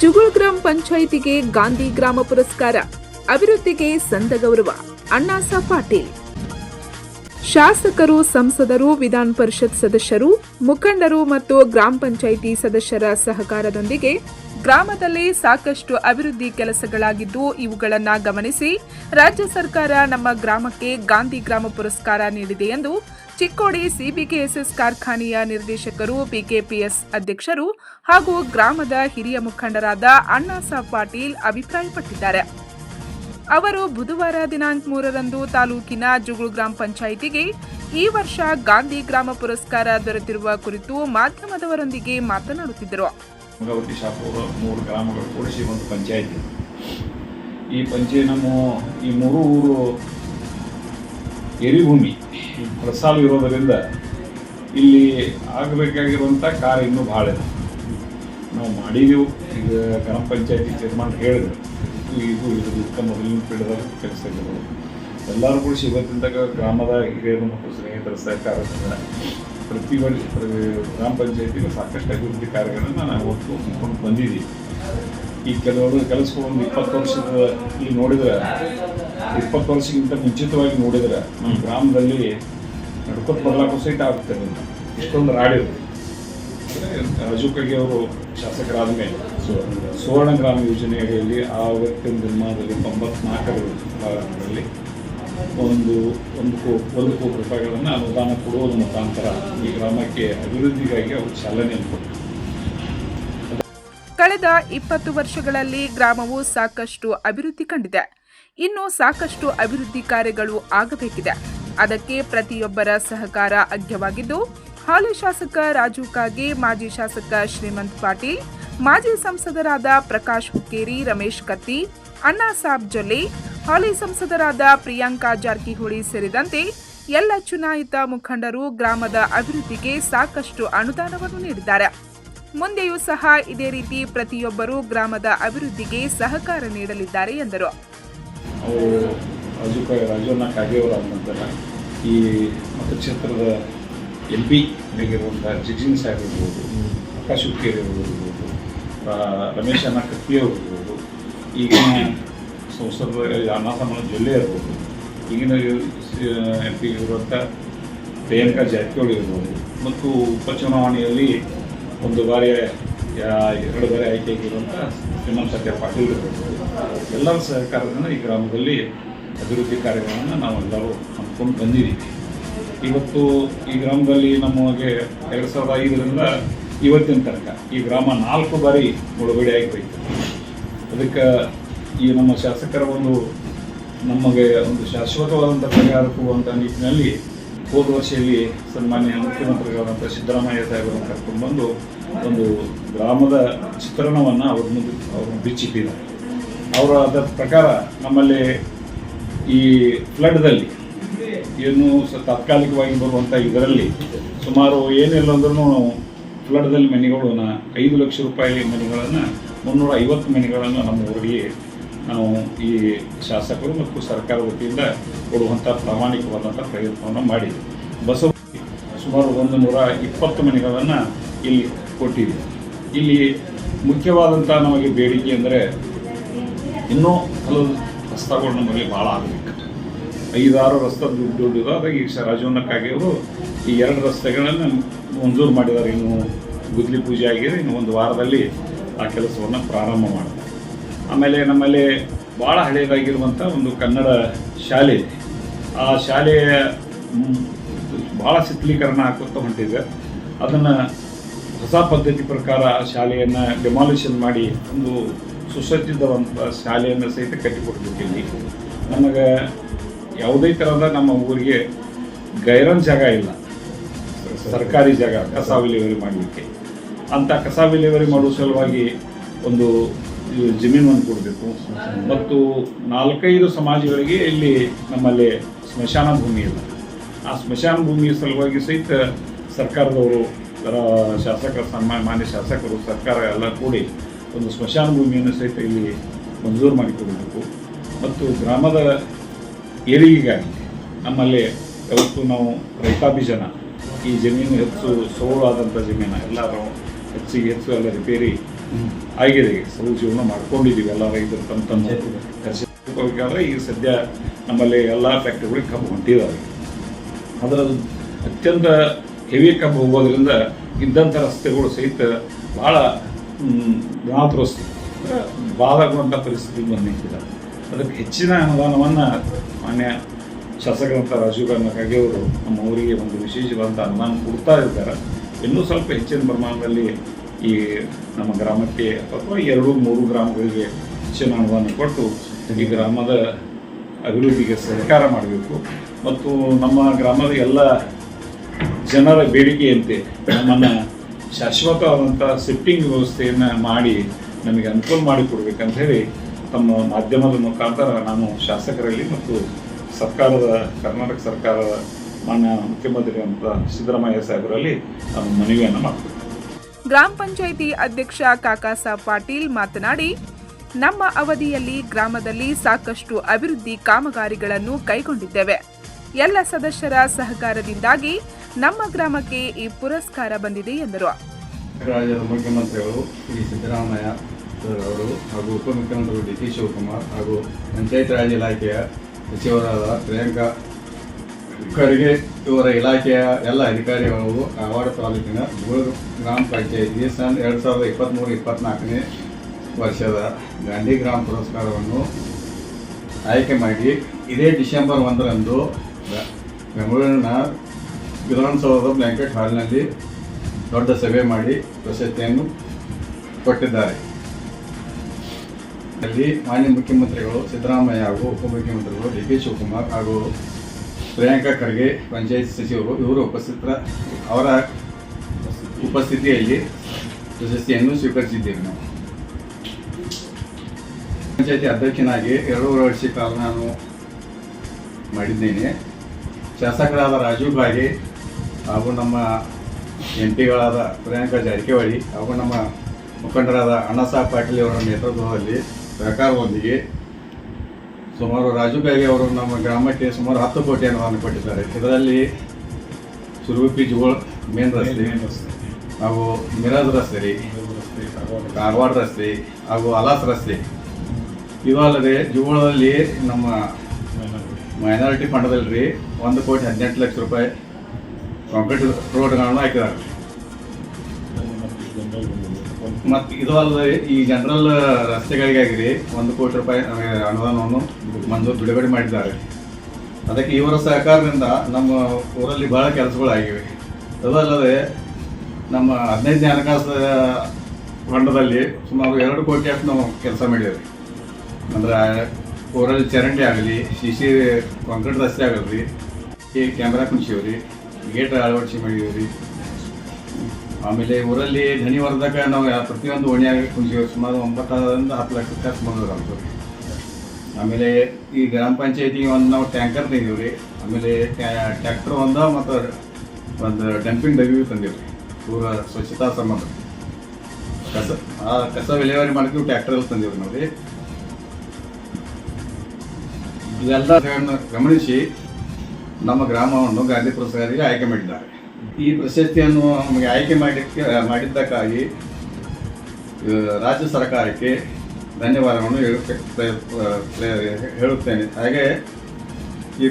ಜುಗುಳ್ ಗ್ರಾಮ ಪಂಚಾಯಿತಿಗೆ ಗಾಂಧಿ ಗ್ರಾಮ ಪುರಸ್ಕಾರ, ಅಭಿವೃದ್ಧಿಗೆ ಸಂದ ಗೌರವ, ಅಣ್ಣಾಸ ಪಾಟೀಲ್. ಶಾಸಕರು, ಸಂಸದರು, ವಿಧಾನ ಪರಿಷತ್ ಸದಸ್ಯರು, ಮುಖಂಡರು ಮತ್ತು ಗ್ರಾಮ ಪಂಚಾಯಿತಿ ಸದಸ್ಯರ ಸಹಕಾರದೊಂದಿಗೆ ಗ್ರಾಮದಲ್ಲಿ ಸಾಕಷ್ಟು ಅಭಿವೃದ್ಧಿ ಕೆಲಸಗಳಾಗಿದ್ದು, ಇವುಗಳನ್ನು ಗಮನಿಸಿ ರಾಜ್ಯ ಸರ್ಕಾರ ನಮ್ಮ ಗ್ರಾಮಕ್ಕೆ ಗಾಂಧಿ ಗ್ರಾಮ ಪುರಸ್ಕಾರ ನೀಡಿದೆ ಎಂದು ಚಿಕ್ಕೋಡಿ ಸಿಬಿಕೆಎಸ್ಎಸ್ ಕಾರ್ಖಾನೆಯ ನಿರ್ದೇಶಕರು ಪಿಕೆಪಿಎಸ್ ಅಧ್ಯಕ್ಷರು ಹಾಗೂ ಗ್ರಾಮದ ಹಿರಿಯ ಮುಖಂಡರಾದ ಅಣ್ಣಾಸಾಬ್ ಪಾಟೀಲ್ ಅಭಿಪ್ರಾಯಪಟ್ಟಿದ್ದಾರೆ. ಅವರು ಬುಧವಾರ ದಿನಾಂಕ ಮೂರರಂದು ತಾಲೂಕಿನ ಜುಗುಳು ಗ್ರಾಮ ಪಂಚಾಯಿತಿಗೆ ಈ ವರ್ಷ ಗಾಂಧಿ ಗ್ರಾಮ ಪುರಸ್ಕಾರ ದೊರೆತಿರುವ ಕುರಿತು ಮಾಧ್ಯಮದವರೊಂದಿಗೆ ಮಾತನಾಡುತ್ತಿದ್ದರು. ಈ ಪಂಚೆ ಈ ಮೂರು ಊರು ಎರಿಭೂಮಿ ರಸಾಲು ಇರೋದರಿಂದ ಇಲ್ಲಿ ಆಗಬೇಕಾಗಿರುವಂಥ ಕಾರ್ಯ ಇನ್ನೂ ಭಾಳ ಇದೆ. ನಾವು ಮಾಡಿದೆವು. ಈಗ ಗ್ರಾಮ ಪಂಚಾಯತಿ ಚೇರ್ಮನ್ ಹೇಳಿದ್ರು. ಇದು ಇದು ಇದಕ್ಕೆ ಮೊದಲಿನ ಪೀಳಿದ ಕೆಲಸ ಇದ್ದವು ಎಲ್ಲರೂ ಕೂಡ ಇವತ್ತಿಂದಾಗ ಗ್ರಾಮದ ಹಿರಿಯರು ಮತ್ತು ಸ್ನೇಹಿತರ ಸಹಕಾರದಿಂದ ಪ್ರತಿ ವರ್ಷ ಗ್ರಾಮ ಪಂಚಾಯತಿಗೆ ಸಾಕಷ್ಟು ಅಭಿವೃದ್ಧಿ ಕಾರ್ಯಗಳನ್ನು ನಾವು ಒಟ್ಟು ಮುಂದ್ಕೊಂಡು ಬಂದಿದ್ದೀವಿ. ಈ ಕೆಲವರು ಕೆಲಸಗಳು ಒಂದು ಇಪ್ಪತ್ತು ವರ್ಷದ ಇಲ್ಲಿ ನೋಡಿದ್ರೆ ಇಪ್ಪತ್ತು ವರ್ಷಕ್ಕಿಂತ ಮುಂಚಿತವಾಗಿ ನೋಡಿದ್ರೆ ನಮ್ಮ ಗ್ರಾಮದಲ್ಲಿ ನಡ್ಕೊತ ಬರ್ಲಾಕ ಸಹಿತ ನಿಮ್ಮ ಇಷ್ಟೊಂದು ರಾಡಿದ್ರು ರಾಜು ಕಗೆ ಅವರು ಶಾಸಕರಾದ ಮೇಲೆ ಸುವರ್ಣ ಗ್ರಾಮ ಯೋಜನೆ ಅಡಿಯಲ್ಲಿ ಆ ವ್ಯಕ್ತಿಯ ನಿರ್ಮಾಣದಲ್ಲಿ ತೊಂಬತ್ನಾಲ್ಕರಲ್ಲಿ ಒಂದು ಒಂದು ಕೋ ಒಂದು ಕೋಟಿ ರೂಪಾಯಿಗಳನ್ನು ಅನುದಾನ ಕೊಡುವುದರ ಮುಖಾಂತರ ಈ ಗ್ರಾಮಕ್ಕೆ ಅಭಿವೃದ್ಧಿಗಾಗಿ ಅವರು ಚಾಲನೆ ಕೊಟ್ಟರು ಕಳೆದ ಇಪ್ಪತ್ತು ವರ್ಷಗಳಲ್ಲಿ ಗ್ರಾಮವು ಸಾಕಷ್ಟು ಅಭಿವೃದ್ಧಿ ಕಂಡಿದೆ. ಇನ್ನು ಸಾಕಷ್ಟು ಅಭಿವೃದ್ಧಿ ಕಾರ್ಯಗಳು ಆಗಬೇಕಿದೆ. ಅದಕ್ಕೆ ಪ್ರತಿಯೊಬ್ಬರ ಸಹಕಾರ ಅಗ್ಯವಾಗಿದ್ದು, ಹಾಲಿ ಶಾಸಕ ರಾಜು ಕಾಗೆ, ಮಾಜಿ ಶಾಸಕ ಶ್ರೀಮಂತ್ ಪಾಟೀಲ್, ಮಾಜಿ ಸಂಸದರಾದ ಪ್ರಕಾಶ್ ಹುಕ್ಕೇರಿ, ರಮೇಶ್ ಕತ್ತಿ, ಅಣ್ಣಾ ಸಾಬ್ ಜೊಲ್ಲೆ, ಹಾಲಿ ಸಂಸದರಾದ ಪ್ರಿಯಾಂಕಾ ಜಾರಕಿಹೊಳಿ ಸೇರಿದಂತೆ ಎಲ್ಲ ಚುನಾಯಿತ ಮುಖಂಡರು ಗ್ರಾಮದ ಅಭಿವೃದ್ಧಿಗೆ ಸಾಕಷ್ಟು ಅನುದಾನವನ್ನು ನೀಡಿದ್ದಾರೆ. ಮುಂದೆಯೂ ಸಹ ಇದೇ ರೀತಿ ಪ್ರತಿಯೊಬ್ಬರೂ ಗ್ರಾಮದ ಅಭಿವೃದ್ಧಿಗೆ ಸಹಕಾರ ನೀಡಲಿದ್ದಾರೆ ಎಂದರು. ಅವರು ರಾಜೀವ್ ಕ ರಾಜಣ್ಣ ಆದ ನಂತರ ಈ ಮತಕ್ಷೇತ್ರದ ಎಂ ಪಿ ಆಗಿರುವಂಥ ಜಿಜಿನ್ ಸಾಹೇಬ್ ಇರ್ಬೋದು ಪ್ರಕಾಶ್ ಹುಕ್ಕೇರಿ ಅವರು ಇರ್ಬೋದು, ರ- ರಮೇಶ್ ಅಣ್ಣ ಕತ್ತಿ ಅವರು ಇರ್ಬೋದು, ಈಗಿನ ಸಂಸದ ಅನಾಥಮನ ಜೊಲ್ಲೆ ಇರ್ಬೋದು, ಈಗಿನ ಎಂ ಪಿ ಇರುವಂಥ ಪ್ರಿಯಾಂಕಾ ಜಾರಕಿಹೊಳಿ ಇರ್ಬೋದು, ಮತ್ತು ಉಪಚುನಾವಣೆಯಲ್ಲಿ ಒಂದು ಬಾರಿ ಎರಡು ಬಾರಿ ಆಯ್ಕೆಯಾಗಿರುವಂಥ ಶ್ರೀಮಂತ ಸತ್ಯ ಪಾಟೀಲ್ ಎಲ್ಲ ಎಲ್ಲರ ಸಹಕಾರದಿಂದ ಈ ಗ್ರಾಮದಲ್ಲಿ ಅಭಿವೃದ್ಧಿ ಕಾರ್ಯಗಳನ್ನು ನಾವೆಲ್ಲರೂ ಹಮ್ಮಿಕೊಂಡು ಬಂದಿದ್ದೀವಿ ಇವತ್ತು ಈ ಗ್ರಾಮದಲ್ಲಿ ನಮಗೆ ಎರಡು ಸಾವಿರದ ಐದರಿಂದ ಇವತ್ತಿನ ತನಕ ಈ ಗ್ರಾಮ ನಾಲ್ಕು ಬಾರಿ ಮುಳುಗಡೆಯಾಗಿ ಹೋಯಿತು ಅದಕ್ಕೆ ಈ ನಮ್ಮ ಶಾಸಕರ ಒಂದು ನಮಗೆ ಒಂದು ಶಾಶ್ವತವಾದಂಥ ಪರಿಹಾರ ಕೊಡುವಂಥ ನಿಟ್ಟಿನಲ್ಲಿ ಹೋದ ವರ್ಷದಲ್ಲಿ ಸನ್ಮಾನ್ಯ ಮುಖ್ಯಮಂತ್ರಿಗಳಾದಂಥ ಸಿದ್ದರಾಮಯ್ಯ ಸಾಹೇಬರನ್ನು ಕರ್ಕೊಂಡು ಬಂದು ಒಂದು ಗ್ರಾಮದ ಚಿತ್ರಣವನ್ನು ಅವ್ರ ಮುಂದೆ ಅವರು ಬಿಚ್ಚಿಟ್ಟಿದ್ದಾರೆ. ಅವರ ಅದರ ಪ್ರಕಾರ ನಮ್ಮಲ್ಲಿ ಈ ಫ್ಲಡ್ದಲ್ಲಿ ಏನು ತಾತ್ಕಾಲಿಕವಾಗಿ ಬರುವಂಥ ಇದರಲ್ಲಿ ಸುಮಾರು ಏನಿಲ್ಲ ಅಂದ್ರೂ ಫ್ಲಡ್ದಲ್ಲಿ ಮನೆಗಳನ್ನ ಐದು ಲಕ್ಷ ರೂಪಾಯಿ ಮನೆಗಳನ್ನು ಮುನ್ನೂರ ಐವತ್ತು ಮನೆಗಳನ್ನು ನಮ್ಮ ಊರಿಗೆ ನಾವು ಈ ಶಾಸಕರು ಮತ್ತು ಸರ್ಕಾರ ವತಿಯಿಂದ ಕೊಡುವಂಥ ಪ್ರಾಮಾಣಿಕವಾದಂಥ ಪ್ರಯತ್ನವನ್ನು ಮಾಡಿದ್ವಿ. ಬಸವ ಸುಮಾರು ಒಂದು ನೂರ ಇಪ್ಪತ್ತು ಮನೆಗಳನ್ನು ಇಲ್ಲಿ ಕೊಟ್ಟಿದ್ದೀವಿ ಇಲ್ಲಿ ಮುಖ್ಯವಾದಂಥ ನಮಗೆ ಬೇಡಿಕೆ ಅಂದರೆ ಇನ್ನೂ ಹಲವು ರಸ್ತೆಗಳು ನಮಗೆ ಭಾಳ ಆಗಬೇಕು. ಐದಾರು ರಸ್ತೆ ದುಡ್ಡು ದುಡ್ಡಿದೆ ಅದಾಗ ಈ ರಾಜವನ್ನಕ್ಕಾಗಿ ಅವರು ಈ ಎರಡು ರಸ್ತೆಗಳನ್ನು ಮಂಜೂರು ಮಾಡಿದ್ದಾರೆ. ಇನ್ನು ಗುದ್ಲಿ ಪೂಜೆ ಆಗಿದೆ. ಇನ್ನು ಒಂದು ವಾರದಲ್ಲಿ ಆ ಕೆಲಸವನ್ನು ಪ್ರಾರಂಭ ಮಾಡ್ತಾರೆ. ಆಮೇಲೆ ನಮ್ಮಲ್ಲಿ ಭಾಳ ಹಳೆಯದಾಗಿರುವಂಥ ಒಂದು ಕನ್ನಡ ಶಾಲೆ ಆ ಶಾಲೆಯ ಭಾಳ ಶಿಥಿಲೀಕರಣ ಹಾಕುತ್ತಾ ಹೊಂಟಿದೆ. ಅದನ್ನು ಹೊಸ ಪದ್ಧತಿ ಪ್ರಕಾರ ಶಾಲೆಯನ್ನು ಡೆಮಾಲಿಷನ್ ಮಾಡಿ ಒಂದು ಸುಸಜ್ಜಿತವಂಥ ಶಾಲೆಯನ್ನು ಸಹಿತ ಕಟ್ಟಿಕೊಡ್ಬೇಕು ಇಲ್ಲಿ ನಮಗೆ ಯಾವುದೇ ಥರದ ನಮ್ಮ ಊರಿಗೆ ಗೈರನ್ ಜಾಗ ಇಲ್ಲ. ಸರ್ಕಾರಿ ಜಾಗ, ಕಸ ವಿಲೇವರಿ ಮಾಡಲಿಕ್ಕೆ. ಅಂಥ ಕಸ ವಿಲೇವರಿ ಮಾಡುವ ಸಲುವಾಗಿ ಒಂದು ಜಮೀನನ್ನು ಕೊಡಬೇಕು. ಮತ್ತು ನಾಲ್ಕೈದು ಸಮಾಜಗಳಿಗೆ ಇಲ್ಲಿ ನಮ್ಮಲ್ಲಿ ಸ್ಮಶಾನ ಭೂಮಿ ಇಲ್ಲ. ಆ ಸ್ಮಶಾನ ಭೂಮಿಯ ಸಲುವಾಗಿ ಸಹಿತ ಸರ್ಕಾರದವರು ಶಾಸಕರ ಸನ್ಮಾನ ಮಾನ್ಯ ಶಾಸಕರು ಸರ್ಕಾರ ಎಲ್ಲ ಕೂಡಿ ಒಂದು ಸ್ಮಶಾನ ಭೂಮಿಯನ್ನು ಸಹಿತ ಇಲ್ಲಿ ಮಂಜೂರು ಮಾಡಿಕೊಡಬೇಕು. ಮತ್ತು ಗ್ರಾಮದ ಏಳಿಗೆಗಾಗಿ ನಮ್ಮಲ್ಲಿ ಯಾವತ್ತು ನಾವು ರೈತಾಪಿ ಜನ ಈ ಜಮೀನು ಹೆಚ್ಚು ಸೋಳು ಜಮೀನು ಎಲ್ಲರೂ ಹೆಚ್ಚಿಗೆ ಹೆಚ್ಚು ಎಲ್ಲ ರಿಪೇರಿ ಆಗಿದೆ. ಈಗ ಜೀವನ ಮಾಡ್ಕೊಂಡಿದ್ದೀವಿ ಎಲ್ಲ ರೈತರು ತಮ್ಮ ತಮ್ಮ ಈಗ ಸದ್ಯ ನಮ್ಮಲ್ಲಿ ಎಲ್ಲ ಫ್ಯಾಕ್ಟ್ರಿಗಳಿಗೆ ಕಬ್ಬು ಹೊಂಟಿದಾವೆ ಅದರ ಅತ್ಯಂತ ಹೆವಿ ಕಬ್ಬು ಹೋಗೋದ್ರಿಂದ ಇದ್ದಂಥ ರಸ್ತೆಗಳು ಸಹಿತ ಭಾಳ ರಸ್ತೆ ಅಂದ್ರೆ ಪರಿಸ್ಥಿತಿ ಬಂದು ನಿಂತಿದ್ದಾರೆ ಅದಕ್ಕೆ ಹೆಚ್ಚಿನ ಅನುದಾನವನ್ನು ಮಾನ್ಯ ಶಾಸಕರಂಥ ರಾಜೀವ್ ಗಾಂಧಿ ಅವರು ನಮ್ಮ ಊರಿಗೆ ಒಂದು ವಿಶೇಷವಾದಂಥ ಅನುದಾನ ಕೊಡ್ತಾ ಇದ್ದಾರೆ. ಇನ್ನೂ ಸ್ವಲ್ಪ ಹೆಚ್ಚಿನ ಪ್ರಮಾಣದಲ್ಲಿ ಈ ನಮ್ಮ ಗ್ರಾಮಕ್ಕೆ ಅಥವಾ ಎರಡು, ಮೂರು ಗ್ರಾಮಗಳಿಗೆ ಹೆಚ್ಚಿನ ಅನುದಾನ ಕೊಟ್ಟು ಈ ಗ್ರಾಮದ ಅಭಿವೃದ್ಧಿಗೆ ಸಹಕಾರ ಮಾಡಬೇಕು. ಮತ್ತು ನಮ್ಮ ಗ್ರಾಮದ ಎಲ್ಲ ಜನರ ಬೇಡಿಕೆಯಂತೆ ನಮ್ಮನ್ನು ಶಾಶ್ವತವಾದಂಥ ಸಿಫ್ಟಿಂಗ್ ವ್ಯವಸ್ಥೆಯನ್ನು ಮಾಡಿ ನಮಗೆ ಅನುಕೂಲ ಮಾಡಿಕೊಡ್ಬೇಕಂತ ಹೇಳಿ ತಮ್ಮ ಮಾಧ್ಯಮದ ಮುಖಾಂತರ ನಾನು ಶಾಸಕರಲ್ಲಿ ಮತ್ತು ಸರ್ಕಾರದ, ಕರ್ನಾಟಕ ಸರ್ಕಾರದ ಮಾನ್ಯ ಮುಖ್ಯಮಂತ್ರಿ ಅಂತ ಸಿದ್ದರಾಮಯ್ಯ ಸಾಹೇಬರಲ್ಲಿ ನಾನು ಮನವಿಯನ್ನು ಮಾಡ್ತೇವೆ ಗ್ರಾಮ ಪಂಚಾಯಿತಿ ಅಧ್ಯಕ್ಷ ಕಾಕಾಸ ಪಾಟೀಲ್ ಮಾತನಾಡಿ, ನಮ್ಮ ಅವಧಿಯಲ್ಲಿ ಗ್ರಾಮದಲ್ಲಿ ಸಾಕಷ್ಟು ಅಭಿವೃದ್ಧಿ ಕಾಮಗಾರಿಗಳನ್ನು ಕೈಗೊಂಡಿದ್ದೇವೆ. ಎಲ್ಲ ಸದಸ್ಯರ ಸಹಕಾರದಿಂದಾಗಿ ನಮ್ಮ ಗ್ರಾಮಕ್ಕೆ ಈ ಪುರಸ್ಕಾರ ಬಂದಿದೆ ಎಂದರು. ರಾಜ್ಯದ ಮುಖ್ಯಮಂತ್ರಿಗಳು ಶ್ರೀ ಸಿದ್ದರಾಮಯ್ಯ ಸರ್ ಅವರು ಹಾಗೂ ಉಪಮುಖ್ಯಮಂತ್ರಿಗಳು ಡಿ ಕೆ ಶಿವಕುಮಾರ್ ಹಾಗೂ ಪಂಚಾಯತ್ ರಾಜ್ ಇಲಾಖೆಯ ಸಚಿವರಾದ ಪ್ರಿಯಾಂಕಾ ಖರ್ಗೆ ಇವರ ಇಲಾಖೆಯ ಎಲ್ಲ ಅಧಿಕಾರಿಗಳು ಕಾವಾಡ ತಾಲೂಕಿನ ಮೂರು ಗ್ರಾಮ ಪಂಚಾಯತ್ಗೆ ಸನ್ ಎರಡು ಸಾವಿರದ ಇಪ್ಪತ್ತ್ಮೂರು ಇಪ್ಪತ್ತ್ನಾಲ್ಕನೇ ವರ್ಷದ ಗಾಂಧಿ ಗ್ರಾಮ ಪುರಸ್ಕಾರವನ್ನು ಆಯ್ಕೆ ಮಾಡಿ ಇದೇ ಡಿಸೆಂಬರ್ ಒಂದರಂದು ಬೆಂಗಳೂರಿನ ವಿಧಾನಸೌಧದ ಬ್ಲ್ಯಾಂಕೆಟ್ ಹಾಲ್ನಲ್ಲಿ ದೊಡ್ಡ ಸಭೆ ಮಾಡಿ ಪ್ರಶಸ್ತಿಯನ್ನು ಕೊಟ್ಟಿದ್ದಾರೆ. ಅಲ್ಲಿ ಮಾನ್ಯ ಮುಖ್ಯಮಂತ್ರಿಗಳು ಸಿದ್ದರಾಮಯ್ಯ ಹಾಗೂ ಉಪಮುಖ್ಯಮಂತ್ರಿಗಳು ಡಿ ಕೆ ಶಿವಕುಮಾರ್ ಹಾಗೂ ಪ್ರಿಯಾಂಕಾ ಖರ್ಗೆ, ಪಂಚಾಯತ್ ಸಚಿವರು ಇವರು ಉಪಸ್ಥಿತರ ಅವರ ಉಪಸ್ಥಿತಿಯಲ್ಲಿ ಪ್ರಶಸ್ತಿಯನ್ನು ಸ್ವೀಕರಿಸಿದ್ದೇವೆ ನಾವು. ಪಂಚಾಯತಿ ಅಧ್ಯಕ್ಷನಾಗಿ ಎರಡೂವರೆ ವರ್ಷ ಕಾಲ ನಾನು ಮಾಡಿದ್ದೇನೆ. ಶಾಸಕರಾದ ರಾಜೀವ್ ಬಾಗೆ ಹಾಗೂ ನಮ್ಮ ಎಂ ಪಿಗಳಾದ ಪ್ರಿಯಾಂಕಾ ಜಾರಕಿಹೊಳಿ ಹಾಗೂ ನಮ್ಮ ಮುಖಂಡರಾದ ಅಣ್ಣಾಸಾಹೇಬ್ ಪಾಟೀಲ್ ಅವರ ನೇತೃತ್ವದಲ್ಲಿ ಸರ್ಕಾರದೊಂದಿಗೆ ಸುಮಾರು ರಾಜು ಬೇಗೆ ಅವರು ನಮ್ಮ ಗ್ರಾಮಕ್ಕೆ ಸುಮಾರು ಹತ್ತು ಕೋಟಿ ಅನುದಾನ ಕೊಟ್ಟಿದ್ದಾರೆ ಇದರಲ್ಲಿ ಸುರುಪಿ ಜೋಳ ಮೇನ್ ರಸ್ತೆ, ಹಾಗೂ ಮಿರಾಜ್ ರಸ್ತೆ ಕಾರವಾಡ ರಸ್ತೆ, ಹಾಗೂ ಅಲಾಸ್ ರಸ್ತೆ. ಇದು ಅಲ್ಲದೆ ಜೋಳದಲ್ಲಿ ನಮ್ಮ ಮೈನಾರಿಟಿ ಫಂಡದಲ್ಲಿ ರೀ ಒಂದು ಕೋಟಿ ಹದಿನೆಂಟು ಲಕ್ಷ ರೂಪಾಯಿ ಕಾಂಕ್ರೀಟ್ ರೋಡ್ಗಳನ್ನು ಹಾಕಿದ್ದಾರೆ. ಮತ್ತು ಇದು ಅಲ್ಲದೆ ಈ ಜನರಲ್ ರಸ್ತೆಗಳಿಗೆ ರೀ ಒಂದು ಕೋಟಿ ರೂಪಾಯಿ ಅನುದಾನವನ್ನು ಮಂಜೂರು ಬಿಡುಗಡೆ ಮಾಡಿದ್ದಾರೆ. ಅದಕ್ಕೆ ಇವರ ಸಹಕಾರದಿಂದ ನಮ್ಮ ಊರಲ್ಲಿ ಬಹಳ ಕೆಲಸಗಳಾಗಿವೆ. ಅದಲ್ಲದೆ ನಮ್ಮ ಹದಿನೈದನೇ ಹಣಕಾಸು ಹೊಂಡದಲ್ಲಿ ಸುಮಾರು ಎರಡು ಕೋಟಿ ಅಷ್ಟು ನಾವು ಕೆಲಸ ಮಾಡಿದ್ದೇವೆ. ಅಂದ್ರೆ, ಊರಲ್ಲಿ ಚರಂಡಿ ಆಗಲಿ, ಸಿ ಸಿ, ಕಾಂಕ್ರೀಟ್ ರಸ್ತೆ ಆಗಲಿ, ಈ ಕ್ಯಾಮ್ರಾ ಕುಣಿಸಿವ್ರಿ ಗೇಟ್ ಅಳವಡಿಸಿ ಮಾಡಿದ್ದೀವಿ. ಆಮೇಲೆ ಊರಲ್ಲಿ ಧ್ವನಿವರ್ಧಕ ನಾವು ಪ್ರತಿಯೊಂದು ಓಣಿಯಾಗ ಕುಂಚಿವೆ ಸುಮಾರು ಒಂಬತ್ತರಿಂದ ಹತ್ತು ಲಕ್ಷ ಖರ್ಚು ಮಾಡೋದು ಆಮೇಲೆ ಈ ಗ್ರಾಮ ಪಂಚಾಯತಿಗೆ ಒಂದು ನಾವು ಟ್ಯಾಂಕರ್ ರೀ. ಆಮೇಲೆ ಟ್ಯಾಕ್ಟರ್ ಒಂದು ಮತ್ತು ಒಂದು ಡಂಪಿಂಗ್ ಡಬ್ಬಿ ತಂದೀವಿ ರೀ. ಪೂರ ಸ್ವಚ್ಛತಾ ಸಂಬಂಧ. ಕಸ, ಆ ಕಸ ವಿಲೇವಾರಿ ಮಾಡ್ತೀವಿ ಟ್ಯಾಕ್ಟ್ರಲ್ಲಿ ತಂದೀವಿ ನಾವು ರೀ ಗಮನಿಸಿ ನಮ್ಮ ಗ್ರಾಮವನ್ನು ಗಾಂಧಿ ಪುರಸ್ಕಾರಿಗೆ ಆಯ್ಕೆ ಮಾಡಿದ್ದಾರೆ. ಈ ಪ್ರಶಸ್ತಿಯನ್ನು ನಮಗೆ ಆಯ್ಕೆ ಮಾಡಿಕ್ಕೆ, ಮಾಡಿದ್ದಕ್ಕಾಗಿ ರಾಜ್ಯ ಸರ್ಕಾರಕ್ಕೆ ಧನ್ಯವಾದಗಳನ್ನು ಹೇಳುತ್ತೇನೆ. ಹಾಗೆ ಈ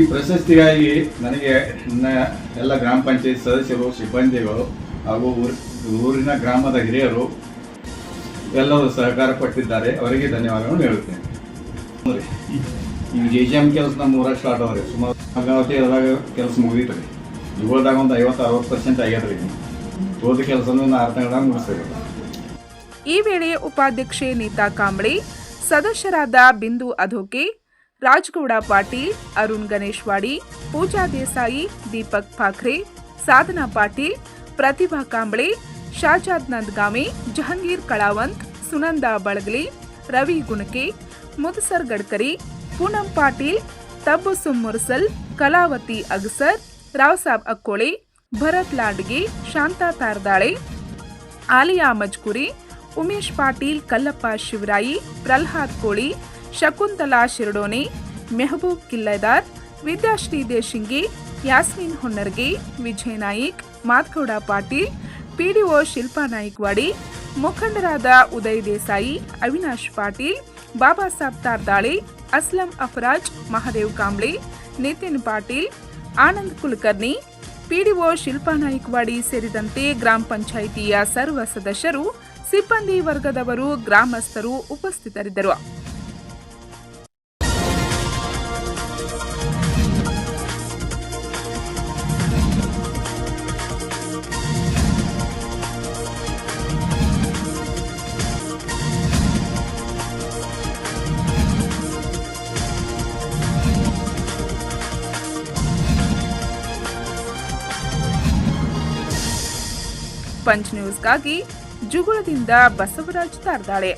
ಈ ಪ್ರಶಸ್ತಿಗಾಗಿ ನನಗೆ ನನ್ನ ಎಲ್ಲ ಗ್ರಾಮ ಪಂಚಾಯತ್ ಸದಸ್ಯರು, ಸಿಬ್ಬಂದಿಗಳು ಹಾಗೂ ಊರು, ಊರಿನ ಗ್ರಾಮದ ಹಿರಿಯರು ಎಲ್ಲರೂ ಸಹಕಾರ ಕೊಟ್ಟಿದ್ದಾರೆ. ಅವರಿಗೆ ಧನ್ಯವಾದಗಳನ್ನು ಹೇಳುತ್ತೇನೆ. ಈಗ ಜೆ ಜಿ ಎಂ ಕೆಲಸ ನಮ್ಮ ಊರಾಗ ಸ್ಟಾರ್ಟ್ ಅದ ಸುಮಾರು ಗಂಗಾವತಿ ಅದಾಗ ಕೆಲಸ ಮುಗಿದೈತೆ ರೀ ಇವಾದಾಗ ಒಂದು ಐವತ್ತು ಅರವತ್ತು ಪರ್ಸೆಂಟ್ ಆಗ್ಯದ ರೀ ಹೋದ ಕೆಲಸನೂ ಒಂದು ಆರು ತಿಂಗಳಾಗ ಮುಗಿಸ್ತೇವೆ ಈ ವೇಳೆ ಉಪಾಧ್ಯಕ್ಷೆ ನೀತಾ ಕಾಂಬಳೆ, ಸದಸ್ಯರಾದ ಬಿಂದು ಅಧೋಕೆ, ರಾಜ್ಗೌಡ ಪಾಟೀಲ್, ಅರುಣ್ ಗಣೇಶ್ವಾಡಿ, ಪೂಜಾ ದೇಸಾಯಿ, ದೀಪಕ್ ಪಾಖ್ರೆ ಸಾಧನಾ ಪಾಟೀಲ್, ಪ್ರತಿಭಾ ಕಾಂಬಳೆ, ಶಾಜಾದ್ ನಂದಗಾಮೆ, ಜಹಂಗೀರ್ ಕಳಾವಂತ್, ಸುನಂದಾ ಬಳಗಲಿ, ರವಿ ಗುಣಕೆ, ಮುದಸರ್ ಗಡ್ಕರಿ ಪೂನಂ ಪಾಟೀಲ್, ತಬ್ಬು ಮುರ್ಸಲ್ ಕಲಾವತಿ ಅಗಸರ್, ರಾವ್ಸಾಬ್ ಅಕ್ಕೋಳೆ, ಭರತ್ ಲಾಡ್ಗೆ, ಶಾಂತಾ ತಾರ್ದಾಳೆ, ಆಲಿಯಾ ಮಜ್ಕುರಿ, ಉಮೇಶ್ ಪಾಟೀಲ್, ಕಲ್ಲಪ್ಪ ಶಿವರಾಯಿ ಪ್ರಲ್ಹಾದ್ ಕೋಳಿ, ಶಕುಂತಲಾ ಶಿರಡೋನೆ ಮೆಹಬೂಬ್ ಕಿಲ್ಲೆದಾರ್ ವಿದ್ಯಾಶ್ರೀ ದೇಶಿಂಗಿ ಯಾಸ್ಮಿನ್ ಹೊನ್ನರ್ಗೆ ವಿಜಯ್ ನಾಯಿಕ್ ಮಾತ್ಗೌಡ ಪಾಟೀಲ್, ಪಿಡಿಒ ಶಿಲ್ಪಾ ನಾಯಕ್ವಾಡಿ, ಮುಖಂಡರಾದ ಉದಯ್ ದೇಸಾಯಿ, ಅವಿನಾಶ್ ಪಾಟೀಲ್, ಬಾಬಾ ಸಾಬ್ ತಾರ್ದಾಳೆ ಅಸ್ಲಂ ಅಫರಾಜ್, ಮಹಾದೇವ್ ಕಾಂಬ್ಳಿ, ನಿತಿನ್ ಪಾಟೀಲ್, ಆನಂದ್ ಕುಲಕರ್ಣಿ, ಪಿಡಿಒ ಶಿಲ್ಪಾ ನಾಯ್ಕವಾಡಿ ಸೇರಿದಂತೆ ಗ್ರಾಮ ಪಂಚಾಯಿತಿಯ ಸರ್ವ ಸದಸ್ಯರು, ಸಿಬ್ಬಂದಿ ವರ್ಗದವರು, ಗ್ರಾಮಸ್ಥರು ಉಪಸ್ಥಿತರಿದ್ದರು. ಪಂಚ್ ನ್ಯೂಸ್ಗಾಗಿ ಜುಗುಳದಿಂದ ಬಸವರಾಜ್ ತಾರ್ದಾಳೆ.